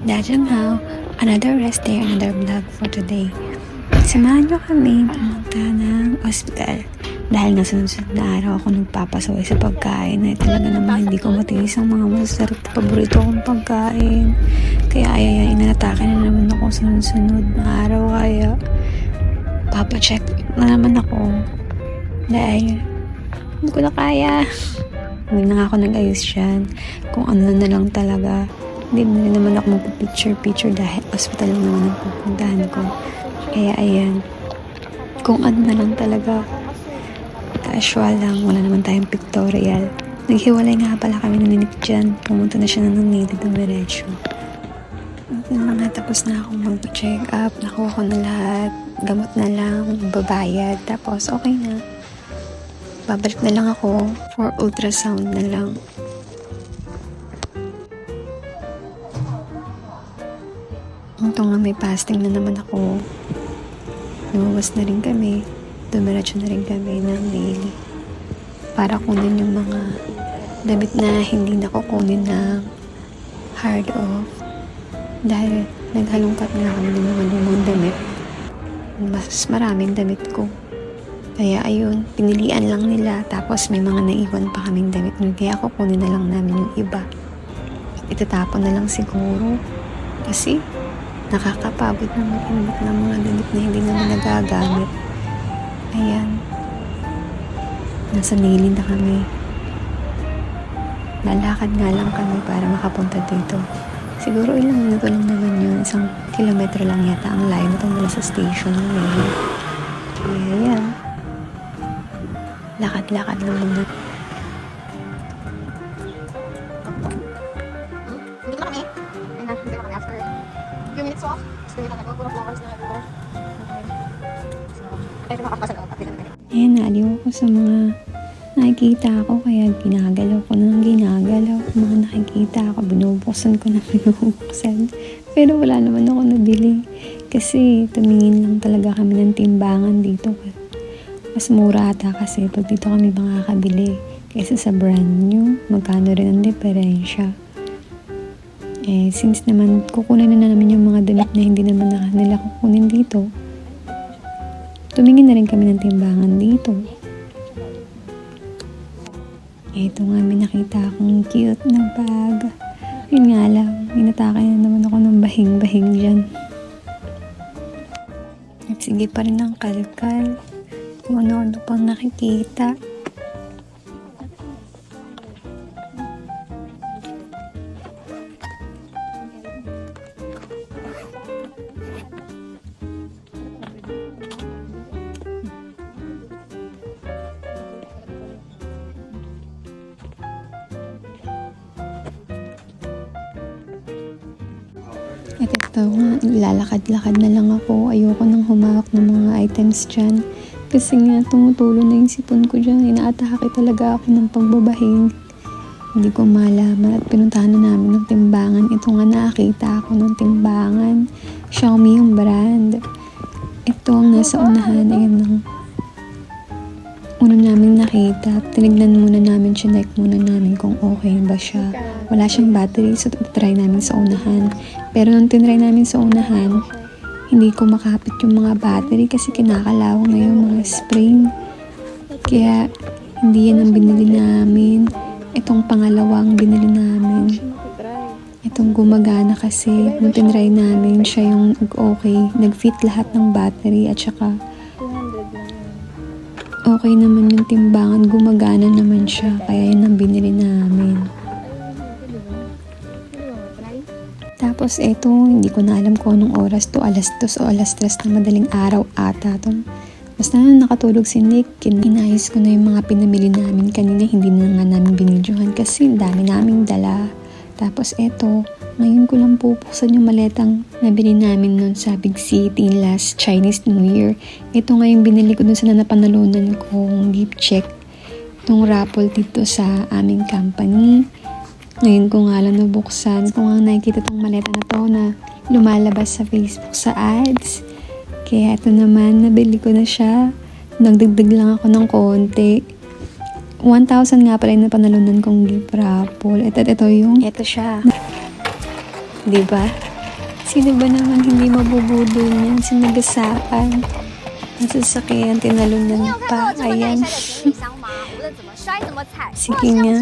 Dajang How, another rest day, another vlog for today. Samahan nyo kami pumunta ng ospital. Dahil nga sunod-sunod na araw ako nagpapasaway sa pagkain ay talaga naman hindi ko matiis ang mga masarap na paborito kong pagkain. Kaya ayayain na natake na naman ako sunod-sunod na araw kaya papacheck na naman ako. Dahil hindi ko na kaya. Hindi na ako nag-ayos dyan. Kung ano na lang talaga. Hindi na rin naman ako magpa-picture-picture dahil hospital lang naman ang pupuntahan ko. Kaya ayan. Kung ano na lang talaga. Casual lang. Wala naman tayong pictorial. Naghiwalay nga pala kami ni Nick dyan. Pumunta na siya ng native ng Diretso. Yun na nga, tapos na akong mag-check up. Nakuha ko na lahat. Gamot na lang. Babayad. Tapos okay na. Babalik na lang ako for ultrasound na lang. Ito nga may fasting na naman ako. Lumabas na rin kami. Dumiretso na rin kami ng daily. Para kunin yung mga damit na hindi na kukunin ng hard off. Dahil naghalongkat nga kami ng mga lumang damit. Mas maraming damit ko. Kaya ayun, pinilian lang nila. Tapos may mga naiwan pa kaming damit. nun. Kaya kukunin na lang namin yung iba. Itatapon na lang siguro. Kasi nakakapagod na mag-init ng mga damit na hindi naman nagagamit. Ayan. Nasa nili na kami. Lalakad nga lang kami para makapunta dito. Siguro ilang minuto lang naman yun. Isang kilometro lang yata ang layo nito mula sa station ng Nili. Lakad-lakad lang muna. So, pwede makapasa loob. Pwede na kami. Ayan, naaliw ako sa mga nakikita ako kaya ginagalaw ko ng ginagalaw. Mga nakikita ako, binubuksan ko na binubuksan. Pero wala naman ako nabili. Kasi tumingin lang talaga kami ng timbangan dito. Mas mura ata kasi pag dito kami makakabili. Kaysa sa brand new, magkano rin ang diferensya. Eh, since naman kukunin na namin yung mga damit na hindi naman na nila kukunin dito, tumingin na rin kami ng timbangan dito. Ito nga, may nakita akong cute na bag. Yun nga lang, inatake na naman ako ng bahing-bahing dyan. At sige pa rin ang kalkal. Kung ano-ano pang nakikita. Ito nga, lalakad-lakad na lang ako. Ayoko nang humawak ng mga items dyan. Kasi nga, tumutulo na yung sipon ko dyan. Inaatake talaga ako ng pagbabahing. Hindi ko malaman at pinuntahan na namin ng timbangan. Ito nga nakakita ako ng timbangan. Xiaomi yung brand. Ito ang nasa unahan. Ayan una namin nakita. Tinignan muna namin, chinek muna namin kung okay ba siya. Wala siyang battery, so try namin sa unahan. Pero nung tinry namin sa unahan, hindi ko makapit yung mga battery kasi kinakalawang na yung mga spring. Kaya hindi yan ang binili namin. Itong pangalawang binili namin. Itong gumagana kasi nung tinry namin siya yung okay. Nag-fit lahat ng battery at saka okay naman yung timbangan. Gumagana naman siya. Kaya yun ang binili namin. Tapos eto, hindi ko na alam kung anong oras to, alas 2 o alas 3 na madaling araw ata to. Basta na nakatulog si Nick, inayos ko na yung mga pinamili namin kanina, hindi na nga namin binidyohan kasi dami naming dala. Tapos eto, ngayon ko lang pupuksan yung maletang nabili namin nun sa Big City last Chinese New Year. Ito nga yung binili ko dun sa napanalunan kong gift check. Itong raffle dito sa aming company. Ngayon ko nga lang nabuksan. Kung nga nakikita tong maleta na to na lumalabas sa Facebook sa ads. Kaya ito naman, nabili ko na siya. Nagdagdag lang ako ng konti. 1,000 nga pala yung napanalunan kong gift raffle. At, ito yung... Ito siya. Di ba? Sino ba naman hindi mabubudol niyan? Sinagasapan. Ang sasakyan, tinalunan pa. Ayan. Sige nga.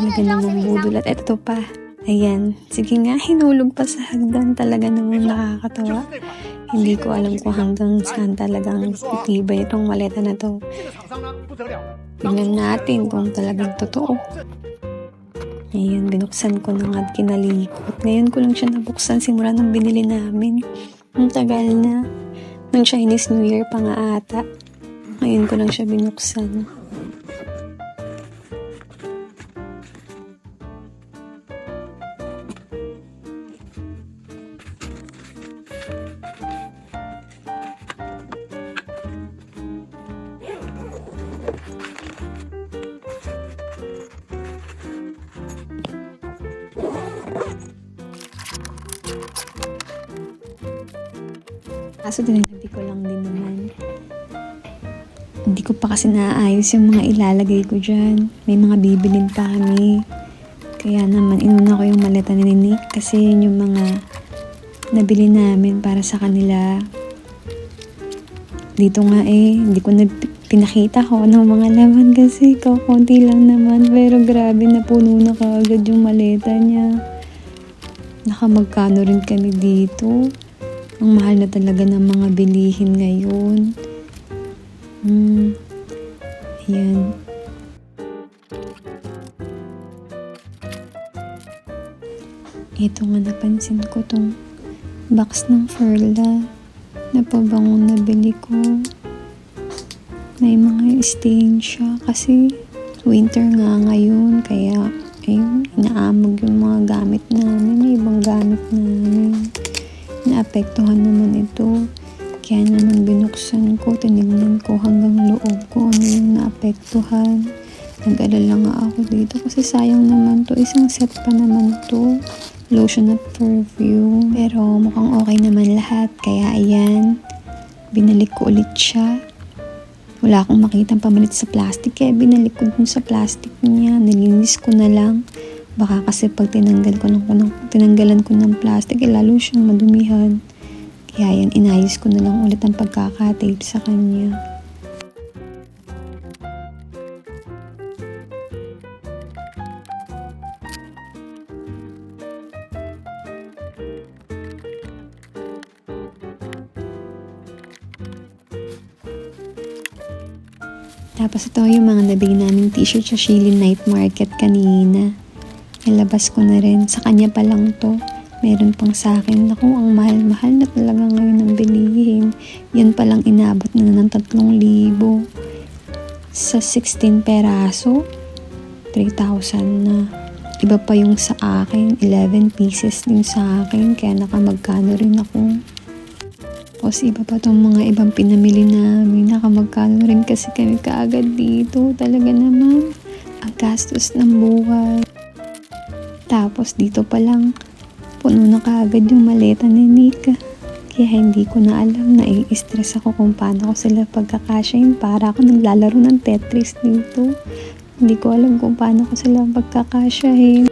Maganda ng budol. Ito pa. Ayan. Sige nga, hinulog pa sa hagdan talaga ng nakakatawa. Hindi ko alam kung hanggang saan talagang itibay itong maleta na to. Tingnan natin kung talagang totoo. Ngayon, binuksan ko na nga at kinalikot. Ngayon ko lang siya nabuksan simula nung binili namin. Ang tagal na. Nung Chinese New Year pa nga ata. Ngayon ko lang siya binuksan. Kaso dinagdi ko lang din naman. Hindi ko pa kasi naayos yung mga ilalagay ko dyan. May mga bibilin pa kami. Kaya naman, inuna ko yung maleta ni Nick kasi yun yung mga nabili namin para sa kanila. Dito nga eh, hindi ko na pinakita ko ng mga laman kasi kakunti lang naman. Pero grabe na puno na kaagad yung maleta niya. Nakamagkano rin kami dito. Ang mahal na talaga ng mga bilihin ngayon. Hmm. Ayan. Ito nga napansin ko tong box ng Ferla na pabangong nabili ko. May mga stain siya kasi winter nga ngayon kaya ayun, inaamog yung mga gamit namin, yung ibang gamit namin naapektuhan naman ito. Kaya naman binuksan ko, tinignan ko hanggang loob ko ano yung naapektuhan. Nag-alala nga ako dito kasi sayang naman to. Isang set pa naman to. Lotion at perfume. Pero mukhang okay naman lahat. Kaya ayan, binalik ko ulit siya. Wala akong makitang pamalit sa plastic kaya binalik ko dun sa plastic niya. Nilinis ko na lang. Baka kasi pag tinanggal ko ng, ng tinanggalan ko ng plastic, eh, lalo siyang madumihan. Kaya yan, inayos ko na lang ulit ang pagkakatape sa kanya. Tapos ito yung mga nabili namin t-shirt sa Shili Night Market kanina. Nilabas ko na rin. Sa kanya pa lang to. Meron pang sa akin. Naku, ang mahal-mahal na talaga ngayon ang bilihin. Yan palang inabot na ng 3,000. Sa 16 peraso, 3,000 na. Iba pa yung sa akin. 11 pieces din sa akin. Kaya nakamagkano rin ako. Tapos iba pa tong mga ibang pinamili namin. Nakamagkano rin kasi kami kaagad dito. Talaga naman. Ang gastos ng buhay. Tapos dito pa lang, puno na kaagad yung maleta ni Nika. Kaya hindi ko na alam na i-stress ako kung paano ko sila pagkakasyahin para ako naglalaro ng Tetris dito. Hindi ko alam kung paano ko sila pagkakasyahin.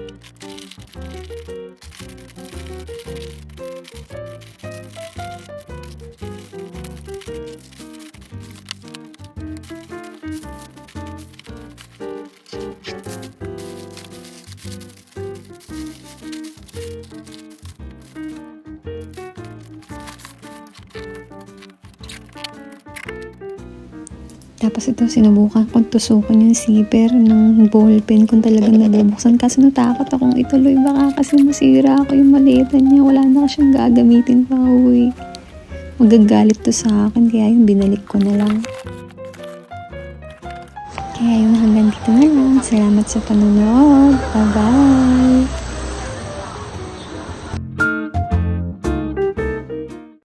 Tapos ito, sinubukan kong tusukan yung zipper ng ballpen kung talagang nabubuksan. Kaso natakot akong ituloy. Baka kasi masira ako yung maleta niya. Wala na siyang gagamitin pa uwi. Magagalit to sa akin. Kaya yung binalik ko na lang. Kaya yun, hanggang dito na lang. Salamat sa panonood. Bye-bye!